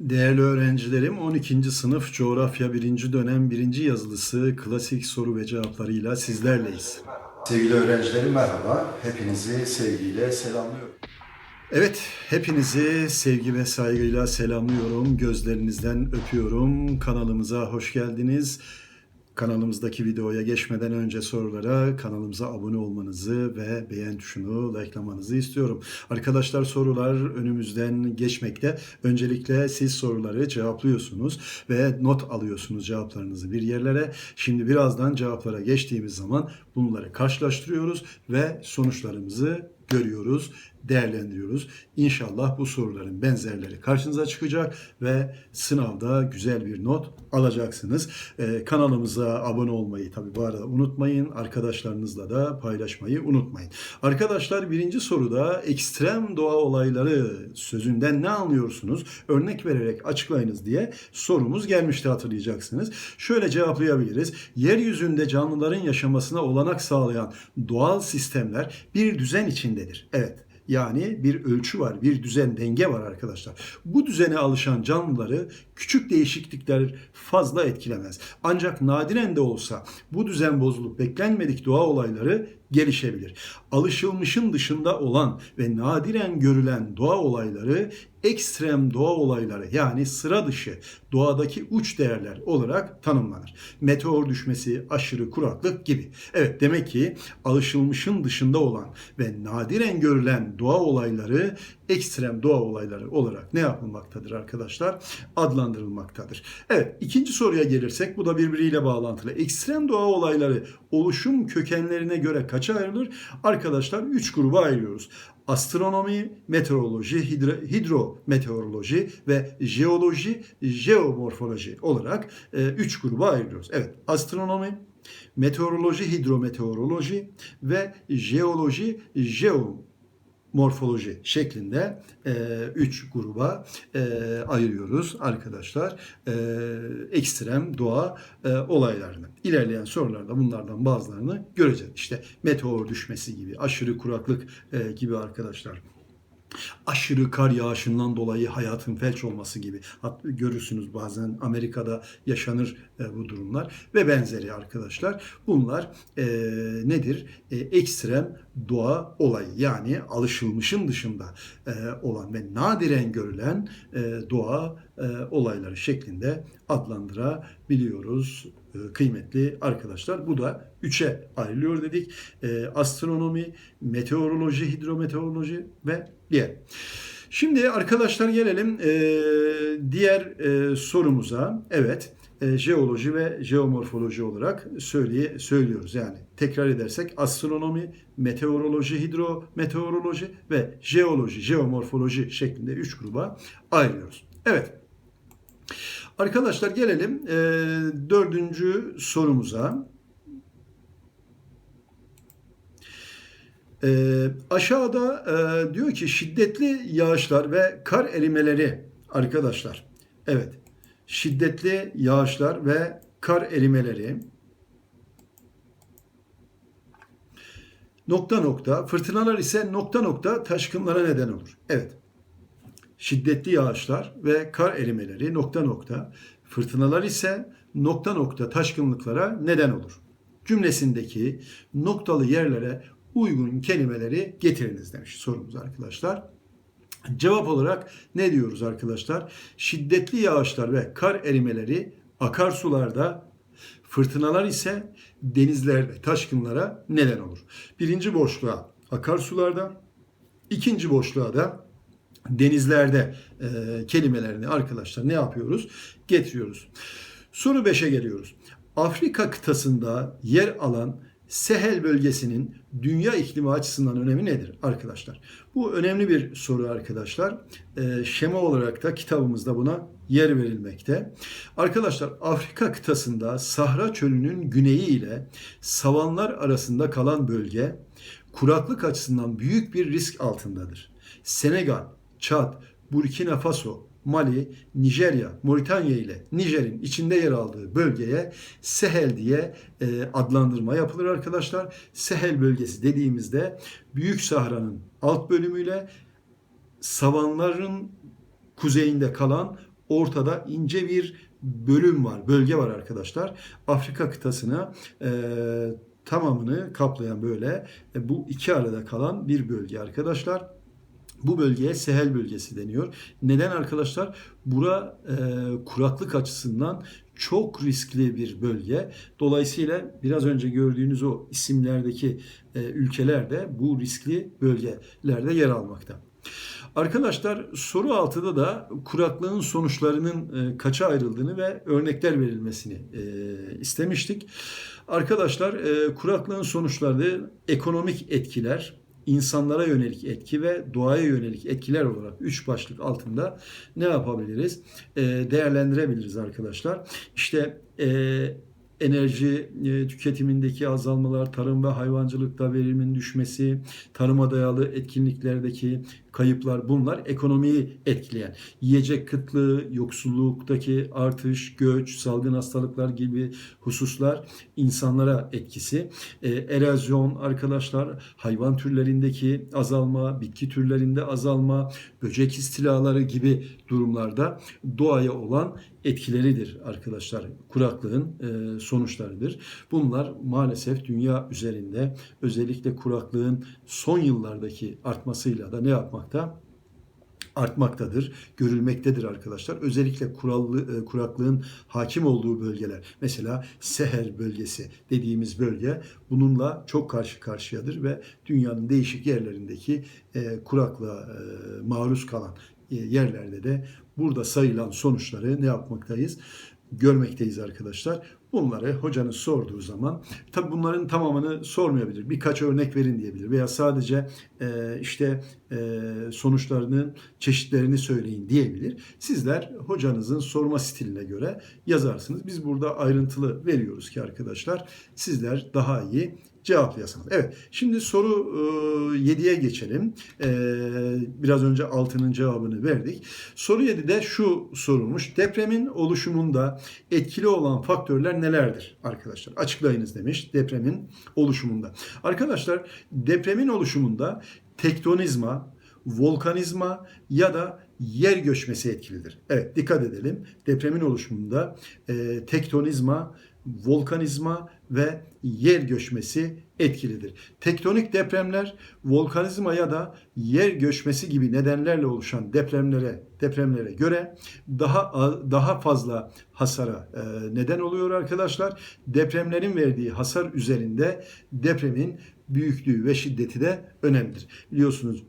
Değerli öğrencilerim 12. sınıf coğrafya 1. dönem 1. yazılısı klasik soru ve cevaplarıyla sizlerleyiz. Sevgili öğrencilerim merhaba. Hepinizi sevgiyle selamlıyorum. Evet, hepinizi sevgi ve saygıyla selamlıyorum. Gözlerinizden öpüyorum. Kanalımıza hoş geldiniz. Kanalımızdaki videoya geçmeden önce sorulara kanalımıza abone olmanızı ve beğen tuşunu likelamanızı istiyorum. Arkadaşlar sorular önümüzden geçmekte. Öncelikle siz soruları cevaplıyorsunuz ve not alıyorsunuz cevaplarınızı bir yerlere. Şimdi birazdan cevaplara geçtiğimiz zaman bunları karşılaştırıyoruz ve sonuçlarımızı görüyoruz, değerlendiriyoruz. İnşallah bu soruların benzerleri karşınıza çıkacak ve sınavda güzel bir not alacaksınız. Ee, kanalımıza abone olmayı tabii bu arada unutmayın. Arkadaşlarınızla da paylaşmayı unutmayın. Arkadaşlar birinci soruda ekstrem doğa olayları sözünden ne anlıyorsunuz? Örnek vererek açıklayınız diye sorumuz gelmişti hatırlayacaksınız. Şöyle cevaplayabiliriz. Yeryüzünde canlıların yaşamasına olanak sağlayan doğal sistemler bir düzen içindedir. Evet. Yani bir ölçü var, bir düzen, denge var arkadaşlar. Bu düzene alışan canlıları küçük değişiklikler fazla etkilemez. Ancak nadiren de olsa bu düzen bozulup beklenmedik doğa olayları gelişebilir. Alışılmışın dışında olan ve nadiren görülen doğa olayları ekstrem doğa olayları yani sıra dışı doğadaki uç değerler olarak tanımlanır. Meteor düşmesi, aşırı kuraklık gibi. Evet demek ki alışılmışın dışında olan ve nadiren görülen doğa olayları ekstrem doğa olayları olarak ne yapılmaktadır arkadaşlar? Adlandırılmaktadır. Evet ikinci soruya gelirsek bu da birbiriyle bağlantılı. Ekstrem doğa olayları oluşum kökenlerine göre kaça ayrılır? Arkadaşlar 3 gruba ayırıyoruz astronomi, meteoroloji, hidro, hidrometeoroloji ve jeoloji, jeomorfoloji olarak 3 gruba ayırıyoruz. Evet, astronomi, meteoroloji, hidrometeoroloji ve jeoloji, jeomorfoloji şeklinde 3 gruba e, ayırıyoruz arkadaşlar. E, ekstrem doğa e, olaylarını. İlerleyen sorularda bunlardan bazılarını göreceğiz. İşte meteor düşmesi gibi, aşırı kuraklık e, gibi arkadaşlar aşırı kar yağışından dolayı hayatın felç olması gibi Hat, görürsünüz bazen Amerika'da yaşanır e, bu durumlar ve benzeri arkadaşlar. Bunlar e, nedir? E, ekstrem doğa olayı yani alışılmışın dışında e, olan ve nadiren görülen e, doğa olayları şeklinde adlandırabiliyoruz e, kıymetli arkadaşlar. Bu da üçe ayrılıyor dedik. E, astronomi, meteoroloji, hidrometeoroloji ve diğer. Şimdi arkadaşlar gelelim e, diğer e, sorumuza. Evet, e, jeoloji ve jeomorfoloji olarak söyleye, söylüyoruz. Yani tekrar edersek astronomi, meteoroloji, hidrometeoroloji ve jeoloji, jeomorfoloji şeklinde üç gruba ayırıyoruz. Evet. Arkadaşlar gelelim e, dördüncü sorumuza. E, aşağıda e, diyor ki şiddetli yağışlar ve kar erimeleri arkadaşlar. Evet. Şiddetli yağışlar ve kar erimeleri nokta nokta fırtınalar ise nokta nokta taşkınlara neden olur. Evet. Şiddetli yağışlar ve kar erimeleri nokta nokta fırtınalar ise nokta nokta taşkınlıklara neden olur. Cümlesindeki noktalı yerlere uygun kelimeleri getiriniz demiş sorumuz arkadaşlar. Cevap olarak ne diyoruz arkadaşlar? Şiddetli yağışlar ve kar erimeleri akarsularda, fırtınalar ise denizlerde taşkınlara neden olur. Birinci boşluğa akarsularda, ikinci boşluğa da denizlerde e, kelimelerini arkadaşlar ne yapıyoruz? Getiriyoruz. Soru 5'e geliyoruz. Afrika kıtasında yer alan Sehel bölgesinin dünya iklimi açısından önemi nedir arkadaşlar? Bu önemli bir soru arkadaşlar. E, şema olarak da kitabımızda buna yer verilmekte. Arkadaşlar Afrika kıtasında Sahra çölünün güneyi ile savanlar arasında kalan bölge kuraklık açısından büyük bir risk altındadır. Senegal, Çad, Burkina Faso, Mali, Nijerya, Moritanya ile Nijer'in içinde yer aldığı bölgeye Sehel diye e, adlandırma yapılır arkadaşlar. Sehel bölgesi dediğimizde Büyük Sahra'nın alt bölümüyle savanların kuzeyinde kalan ortada ince bir bölüm var, bölge var arkadaşlar. Afrika kıtasına e, tamamını kaplayan böyle e, bu iki arada kalan bir bölge arkadaşlar. Bu bölgeye Sehel bölgesi deniyor. Neden arkadaşlar? Bura e, kuraklık açısından çok riskli bir bölge. Dolayısıyla biraz önce gördüğünüz o isimlerdeki e, ülkeler de bu riskli bölgelerde yer almakta. Arkadaşlar soru altıda da kuraklığın sonuçlarının e, kaça ayrıldığını ve örnekler verilmesini e, istemiştik. Arkadaşlar e, kuraklığın sonuçları ekonomik etkiler, insanlara yönelik etki ve doğaya yönelik etkiler olarak üç başlık altında ne yapabiliriz? E, değerlendirebiliriz arkadaşlar. İşte e, enerji e, tüketimindeki azalmalar, tarım ve hayvancılıkta verimin düşmesi, tarıma dayalı etkinliklerdeki kayıplar bunlar ekonomiyi etkileyen. Yiyecek kıtlığı, yoksulluktaki artış, göç, salgın hastalıklar gibi hususlar insanlara etkisi. E, erozyon arkadaşlar, hayvan türlerindeki azalma, bitki türlerinde azalma, böcek istilaları gibi durumlarda doğaya olan etkileridir arkadaşlar. Kuraklığın e, sonuçlarıdır. Bunlar maalesef dünya üzerinde özellikle kuraklığın son yıllardaki artmasıyla da ne yapmakta? artmaktadır, görülmektedir arkadaşlar. Özellikle kurallı, e, kuraklığın hakim olduğu bölgeler, mesela Sehel bölgesi dediğimiz bölge bununla çok karşı karşıyadır ve dünyanın değişik yerlerindeki e, kuraklığa e, maruz kalan e, yerlerde de burada sayılan sonuçları ne yapmaktayız? Görmekteyiz arkadaşlar. Bunları hocanız sorduğu zaman tabi bunların tamamını sormayabilir. Birkaç örnek verin diyebilir veya sadece e, işte e, sonuçlarının çeşitlerini söyleyin diyebilir. Sizler hocanızın sorma stiline göre yazarsınız. Biz burada ayrıntılı veriyoruz ki arkadaşlar sizler daha iyi cevaplayasınız. Evet şimdi soru e, 7'ye geçelim. E, biraz önce 6'nın cevabını verdik. Soru 7'de şu sorulmuş. Depremin oluşumunda etkili olan faktörler nelerdir arkadaşlar? Açıklayınız demiş depremin oluşumunda. Arkadaşlar depremin oluşumunda tektonizma, volkanizma ya da yer göçmesi etkilidir. Evet dikkat edelim. Depremin oluşumunda e, tektonizma, volkanizma ve yer göçmesi etkilidir. Tektonik depremler volkanizma ya da yer göçmesi gibi nedenlerle oluşan depremlere depremlere göre daha daha fazla hasara e, neden oluyor arkadaşlar. Depremlerin verdiği hasar üzerinde depremin büyüklüğü ve şiddeti de önemlidir. Biliyorsunuz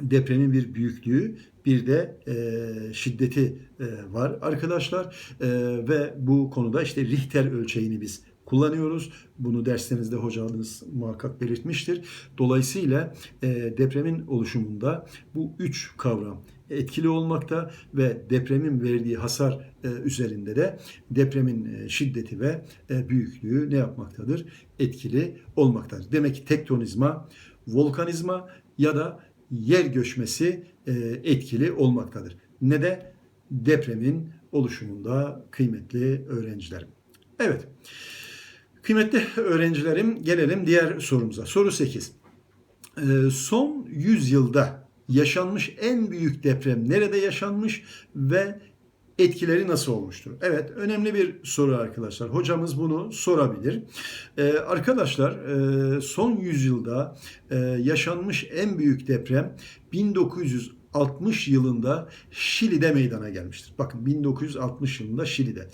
depremin bir büyüklüğü bir de e, şiddeti e, var arkadaşlar e, ve bu konuda işte Richter ölçeğini biz kullanıyoruz. Bunu derslerinizde hocanız muhakkak belirtmiştir. Dolayısıyla e, depremin oluşumunda bu üç kavram etkili olmakta ve depremin verdiği hasar e, üzerinde de depremin e, şiddeti ve e, büyüklüğü ne yapmaktadır? Etkili olmaktadır. Demek ki tektonizma, volkanizma ya da yer göçmesi e, etkili olmaktadır. Ne de depremin oluşumunda kıymetli öğrencilerim. Evet. Kıymetli öğrencilerim gelelim diğer sorumuza. Soru 8. E, son 100 yılda yaşanmış en büyük deprem nerede yaşanmış ve etkileri nasıl olmuştur? Evet önemli bir soru arkadaşlar. Hocamız bunu sorabilir. Ee, arkadaşlar e, son yüzyılda e, yaşanmış en büyük deprem 1960 yılında Şili'de meydana gelmiştir. Bakın 1960 yılında Şili'de.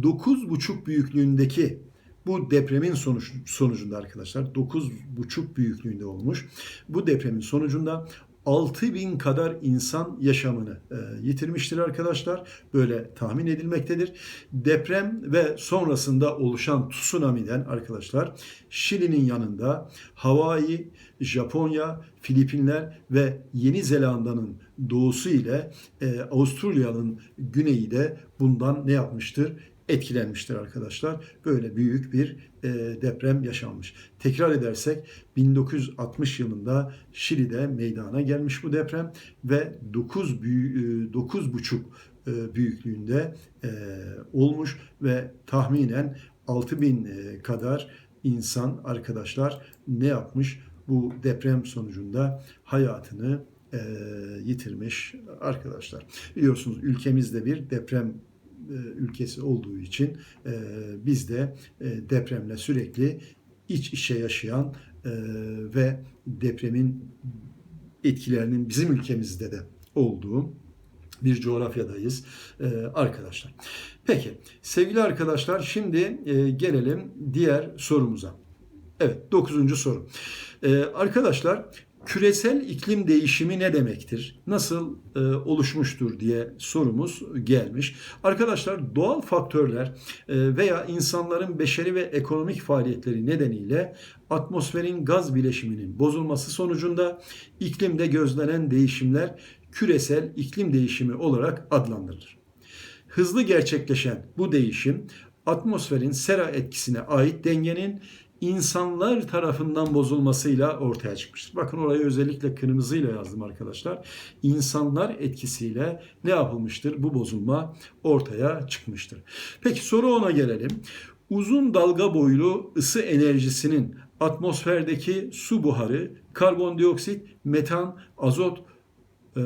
9,5 büyüklüğündeki bu depremin sonuç, sonucunda arkadaşlar 9,5 büyüklüğünde olmuş. Bu depremin sonucunda 6000 kadar insan yaşamını e, yitirmiştir arkadaşlar. Böyle tahmin edilmektedir. Deprem ve sonrasında oluşan tsunami'den arkadaşlar Şili'nin yanında Hawaii, Japonya, Filipinler ve Yeni Zelanda'nın doğusu ile e, Avustralya'nın güneyi de bundan ne yapmıştır? Etkilenmiştir arkadaşlar. Böyle büyük bir e, deprem yaşanmış. Tekrar edersek 1960 yılında Şili'de meydana gelmiş bu deprem ve 9 büyü, 9,5 e, büyüklüğünde e, olmuş ve tahminen 6000 e, kadar insan arkadaşlar ne yapmış? Bu deprem sonucunda hayatını e, yitirmiş arkadaşlar. Biliyorsunuz ülkemizde bir deprem ülkesi olduğu için e, biz de e, depremle sürekli iç içe yaşayan e, ve depremin etkilerinin bizim ülkemizde de olduğu bir coğrafyadayız e, arkadaşlar. Peki sevgili arkadaşlar şimdi e, gelelim diğer sorumuza. Evet dokuzuncu soru. E, arkadaşlar küresel iklim değişimi ne demektir? Nasıl e, oluşmuştur diye sorumuz gelmiş. Arkadaşlar doğal faktörler e, veya insanların beşeri ve ekonomik faaliyetleri nedeniyle atmosferin gaz bileşiminin bozulması sonucunda iklimde gözlenen değişimler küresel iklim değişimi olarak adlandırılır. Hızlı gerçekleşen bu değişim atmosferin sera etkisine ait dengenin insanlar tarafından bozulmasıyla ortaya çıkmıştır. Bakın orayı özellikle kırmızıyla yazdım arkadaşlar. İnsanlar etkisiyle ne yapılmıştır? Bu bozulma ortaya çıkmıştır. Peki soru ona gelelim. Uzun dalga boylu ısı enerjisinin atmosferdeki su buharı, karbondioksit, metan, azot, e,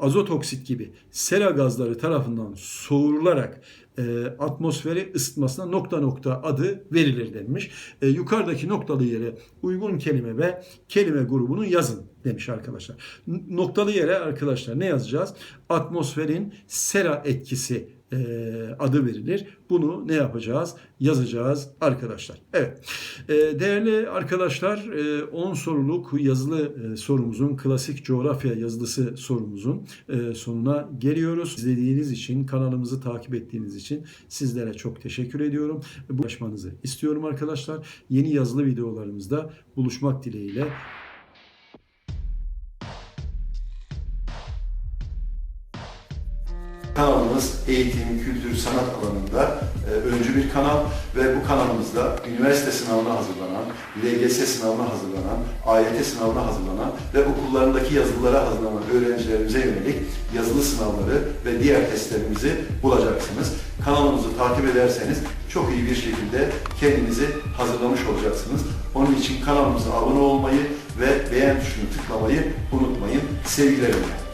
azot oksit gibi sera gazları tarafından soğurularak e, atmosferi ısıtmasına nokta nokta adı verilir denmiş. E, yukarıdaki noktalı yere uygun kelime ve kelime grubunu yazın demiş arkadaşlar. Noktalı yere arkadaşlar ne yazacağız? Atmosferin sera etkisi e, adı verilir. Bunu ne yapacağız? Yazacağız arkadaşlar. Evet. E, değerli arkadaşlar e, 10 soruluk yazılı e, sorumuzun klasik coğrafya yazılısı sorumuzun e, sonuna geliyoruz. İzlediğiniz için, kanalımızı takip ettiğiniz için sizlere çok teşekkür ediyorum. Bu ulaşmanızı istiyorum arkadaşlar. Yeni yazılı videolarımızda buluşmak dileğiyle. Kanalımız eğitim, kültür, sanat alanında e, öncü bir kanal ve bu kanalımızda üniversite sınavına hazırlanan, LGS sınavına hazırlanan, AYT sınavına hazırlanan ve okullarındaki yazılılara hazırlanan öğrencilerimize yönelik yazılı sınavları ve diğer testlerimizi bulacaksınız. Kanalımızı takip ederseniz çok iyi bir şekilde kendinizi hazırlamış olacaksınız. Onun için kanalımıza abone olmayı ve beğen tuşunu tıklamayı unutmayın. Sevgilerimle.